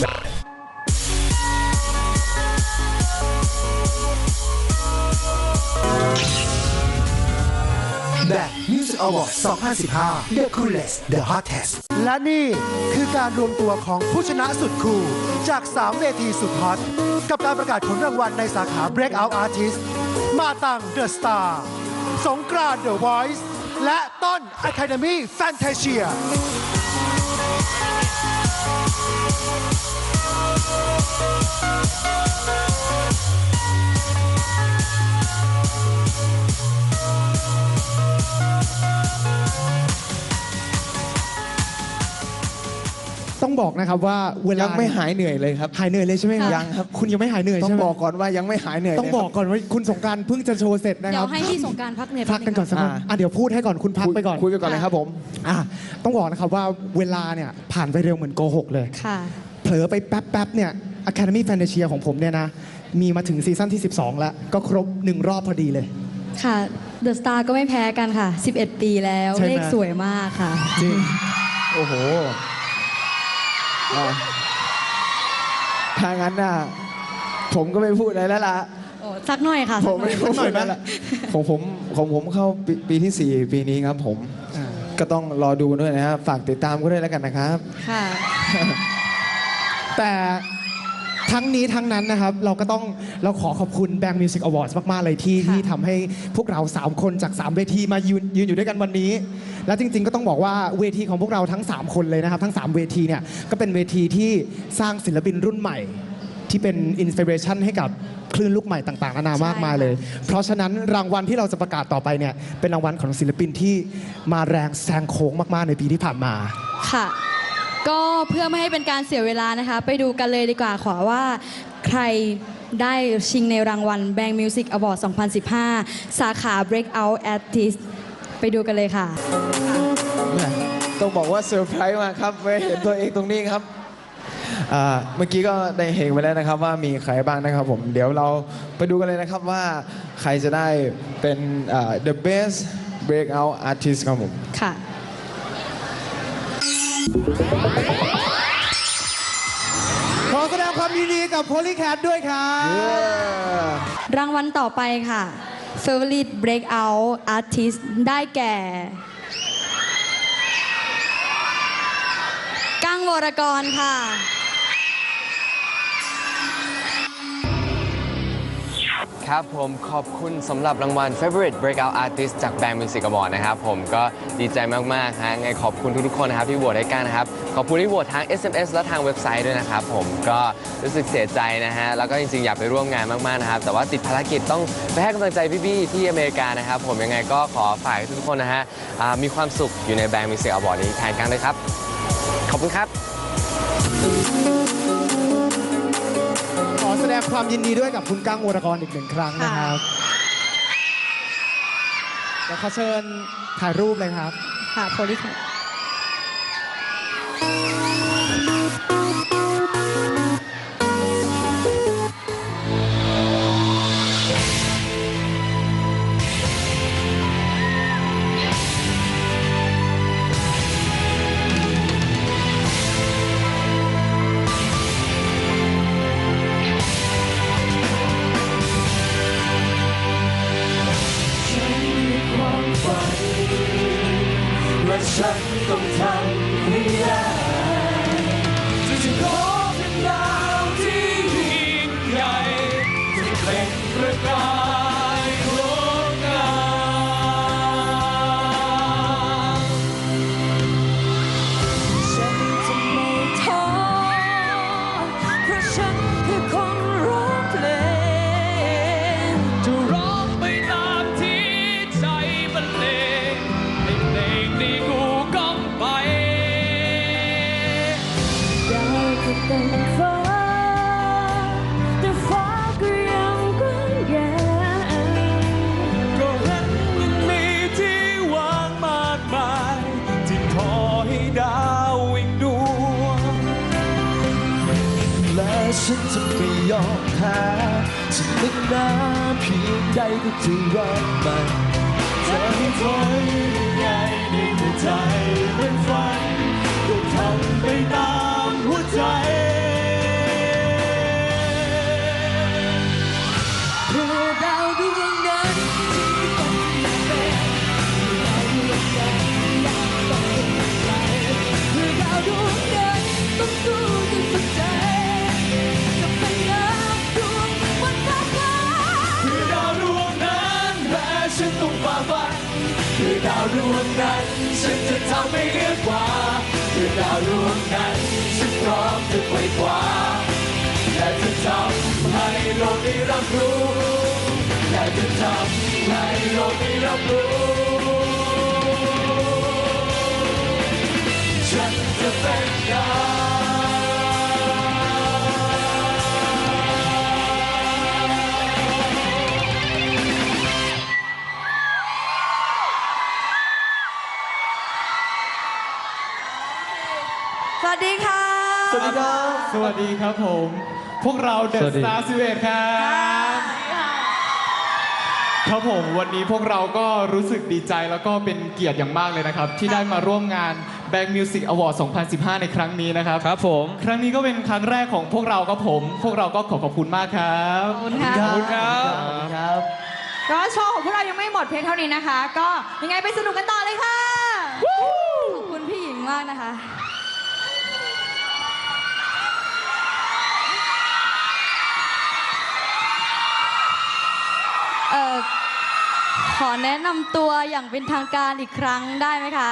The Music Award 2015 The Coolest The Hottest และนี่คือการรวมตัวของผู้ชนะสุดคูลจาก 3 เวทีสุดฮอต กับการประกาศผลรางวัลในสาขา Breakout Artist มาตัง The Star สงกรานต์ The Voice และต้น Academy Fantasia Thank ต้องบอกนะครับว่าเวลายัยังไม่หายเหนื่อยเลยครับหายเหนื่อยเลยใช่ไหมครับยังครับ คุณยังไม่หายเหนื่อยต้อใช่งไหมบอกก่อนว่ายังไม่หายเหนื่อยต้องบอกก่อนว่าคุณสงกรารเพิ่งจะโชว์เสร็จนะคเดี๋ยรัวบให้พี่สงกรารพักเหนื่อยพักกันก่อนสักแป๊พับกงอะเดี๋ยวพูดให้ก่อนคุณพักไปก่อนคุยไปก่อนเลยครับผม อะต้องบอกนะครับว่าเวลาเนี่ยผ่านไปเร็วเหมือนโกหกเลย ค่ะ เผลอไปแป๊บๆเนี่ย Academy Fantasia ของผมเนี่ยนะ มีมาถึงซีซั่นที่ 12 แล้ว ก็ครบหนึ่งรอบพอดีเลย ค่ะ The Star ก็ไม่แพ้กันค่ะ 11 ปีแล้วใช่ไหม เลขสวยมากค่ะ จริง โอ้โห อะถ้างั้นน่ะผมก็ไม่พูดอะไรแล้วล่ะ โอ้สักหน่อยค่ะผมไม่พูดหน่อยไหมแล้วล่ะของผมของผมเข้าปีปีที่ 4 ปีนี้ครับผมอ่าก็ต้องรอดูด้วยนะครับฝากติดตามก็ด้วยแล้วกันนะครับ ค่ะแต่ทั้งนี้ทั้งนั้นนะครับเราก็ต้องเราขอขอบคุณ Bang Music Awards มาก ๆ เลยที่ค่ะที่ทำให้พวกเรา 3 คนจาก 3 เวทีมายืนยืนอยู่ด้วยกันวันนี้ และจริงๆก็ต้องบอกว่าเวทีของพวกเราทั้ง 3 คนเลยนะครับทั้ง 3 เวทีเนี่ยก็เป็นเวทีที่สร้างศิลปินรุ่นใหม่ ที่เป็นอินสปิเรชันให้กับคลื่นลูกใหม่ต่างๆนานามากมายเลย เพราะฉะนั้นรางวัลที่เราจะประกาศต่อไปเนี่ยเป็นรางวัลของศิลปินที่มาแรงแซงโค้งมากๆในปีที่ผ่านมาค่ะ ก็เพื่อไม่ให้เป็นการเสียเวลานะคะ ไปดูกันเลยดีกว่าขอว่าใครได้ชิงในรางวัล Bang Music Award 2015 สาขา Breakout Artist ไปดูกันเลยค่ะ ต้องบอกว่าเซอร์ไพรส์มากครับไม่เห็นตัวเองตรงนี้ครับอ่าเมื่อกี้ก็ได้เห็นไปแล้วนะครับว่ามีใครบ้างนะครับผม เดี๋ยวเราไปดูกันเลยนะครับว่าใครจะได้เป็นอ่า the best breakout artist ครับผม ค่ะ ขอแสดงความยินดีกับ Polycat ด้วยครับ รางวัลต่อไปค่ะ Favorite Breakout Artist ได้แก่กั้งวรกรค่ะ ครับผมขอบคุณสำหรับรางวัล Favorite Breakout Artist จาก Bang Music Award นะครับ ผมก็ดีใจมาก ๆ ฮะไงขอบคุณทุก ๆ คนนะครับที่โหวตให้กันนะครับ ขอบคุณที่โหวตทาง SMS และทางเว็บไซต์ด้วยนะครับผมก็รู้สึกเสียใจนะฮะ แล้วก็จริงๆ อยากไปร่วมงานมากๆนะครับ แต่ว่าติดภารกิจต้องไปให้กำลังใจพี่ๆที่อเมริกานะครับ ผมยังไงก็ขอฝากให้ทุกๆคนนะฮะอ่ามีความสุขอยู่ใน Bang Music Award นี้แทนกันเลยครับ ขอบคุณครับ ขอแสดงความยินดีด้วยกับคุณก้างวรกรอีกหนึ่งครั้งนะครับ เดี๋ยวขอเชิญถ่ายรูปเลยครับ ค่ะโพลิค่ะและ องหาจะนึกนาเพียงใดก็จะรักมันจะให้ถอยยังไงในหัวใจเป็นไฟ ได้รับรู้และจะทำให้โลกได้รับรู้ สวัสดีครับ สวัสดีครับผม พวกเราเดสอะวัสสดีตาร์สิเวครับ ครับผมวันนี้พวกเราก็รู้สึกดีใจแล้วก็เป็นเกียรติอย่างมากเลยนะครับ ที่ได้มาร่วมงาน Bang Music Award 2015 ในครั้งนี้นะครับ ครับผม ครั้งนี้ก็เป็นครั้งแรกของพวกเราครับผม พวกเราก็ขอขอบคุณมากครับ ขอบคุณค่ะ ขอบคุณครับครับ ก็โชว์ของพวกเรายังไม่หมดเพียงเท่านี้นะคะ ก็ยังไงไปสนุกกันต่อเลยค่ะ ขอบคุณพี่หญิงมากนะคะ เอ่อ ขอแนะนำตัวอย่างเป็นทางการอีกครั้งได้ไหมคะ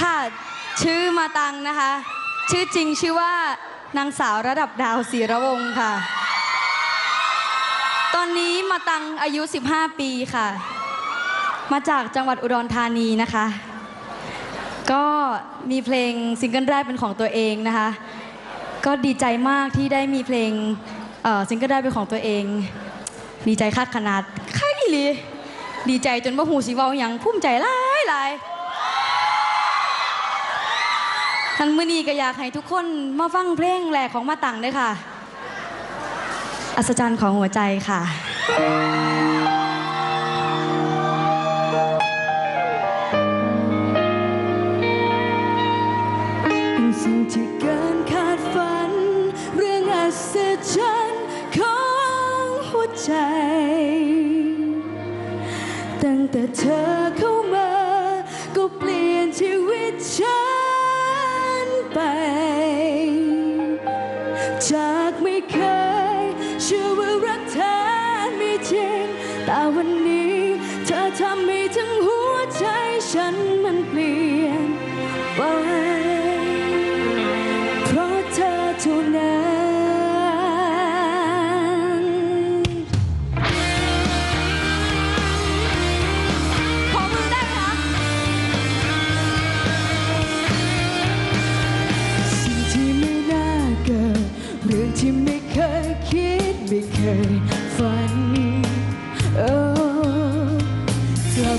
ค่ะ ชื่อมาตังนะคะ ชื่อจริงชื่อว่านางสาวระดับดาวศิระวงศ์ค่ะ ตอนนี้มาตังอายุ 15 ปีค่ะ มาจากจังหวัดอุดรธานีนะคะ ก็มีเพลงซิงเกิลแรกเป็นของตัวเองนะคะ ก็ดีใจมากที่ได้มีเพลงซิงเกิลแรกเป็นของตัวเอง ดีใจคักขนาด หลีดีใจจนว่าหูสิเว้าหยังภูมิใจหลายหลายทันมือนี้ก็อยากให้ทุกคนมาฟังเพลงแหลกของมาตังด้วยค่ะ อัศจรรย์ของหัวใจค่ะ ธอทำให้ทั้งหัวใจฉัน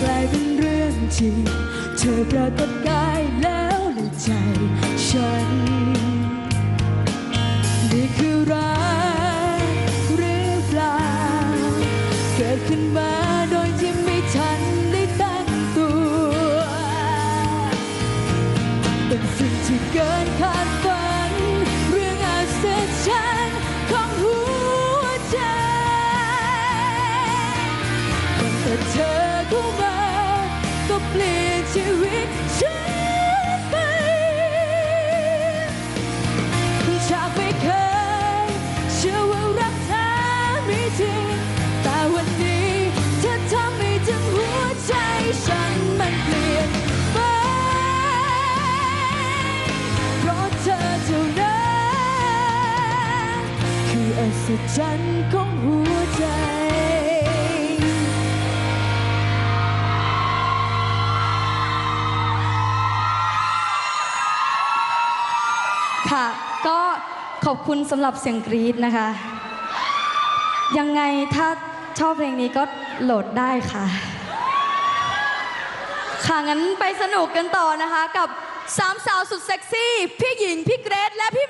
กลายเป็นเรื่องจริง เธอปรากฏกายแล้วในใจฉัน คืออัศจรรย์ของหัวใจค่ะก็ขอบคุณสำหรับเสียงกรี๊ดนะคะ ยังไงถ้าชอบเพลงนี้ก็โหลดได้ค่ะ ค่ะงั้นไปสนุกกันต่อนะคะ กับสามสาวสุดเซ็กซี่ พี่หญิง พี่เกรซและพี่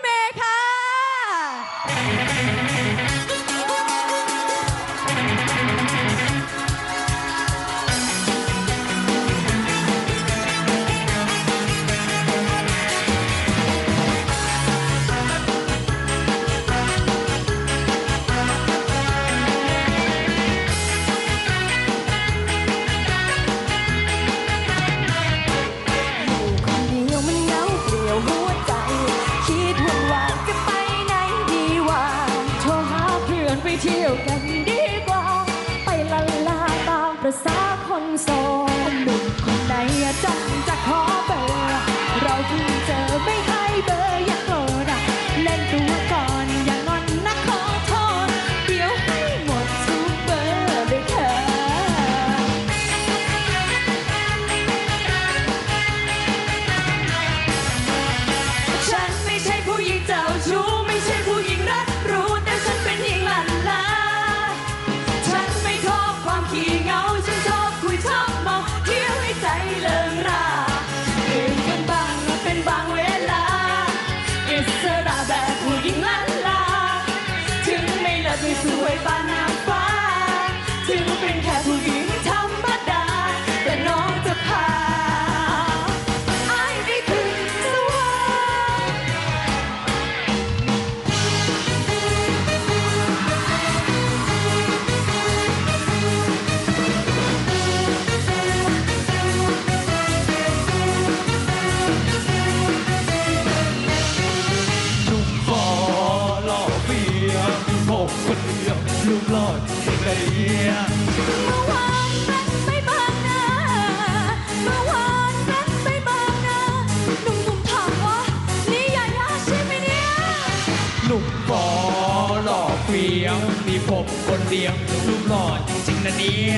มีผมคนเดียวรูปหล่อจริงๆนะเนี่ย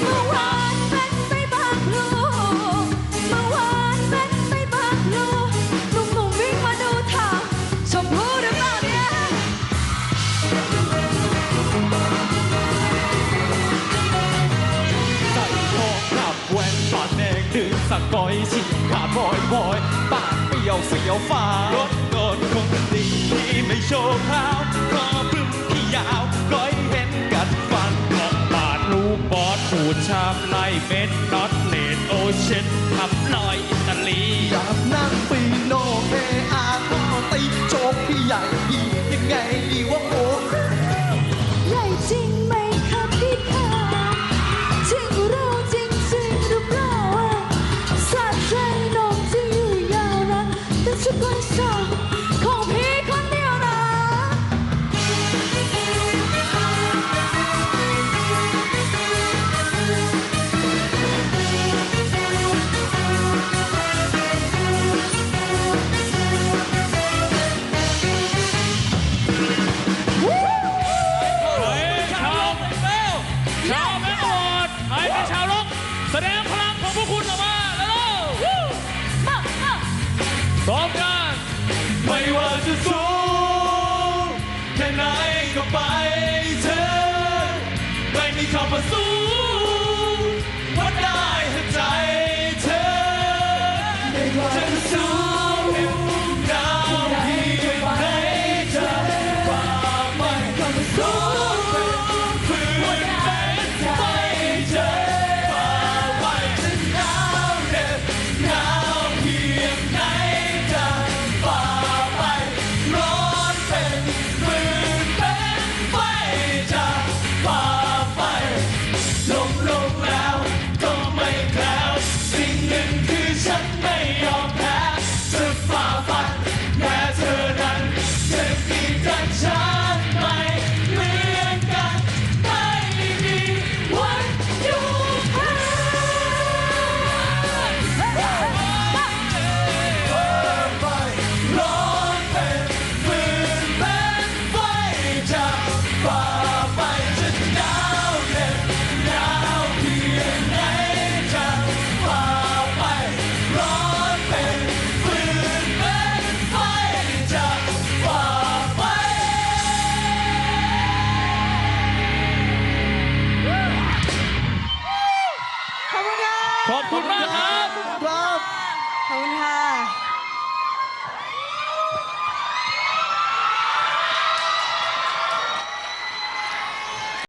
เมื่อวาน สักก้อยฉีกขาดบ่อยบ่อยปากเปรี้ยวเสียวฟ้ารถกดคนดีที่ไม่โชว์ขาวคอพึ่งที่ยาวก้อยเห็นกัดฟันกล่องบาดลูกบอสขูดชามไล่เม็ดน็อตเลดโอเชนขับลอยอิตาลีอยากนั่งปีโนเออาร์ก็ตีโชคพี่ใหญ่ดียังไงดีว่า like a song.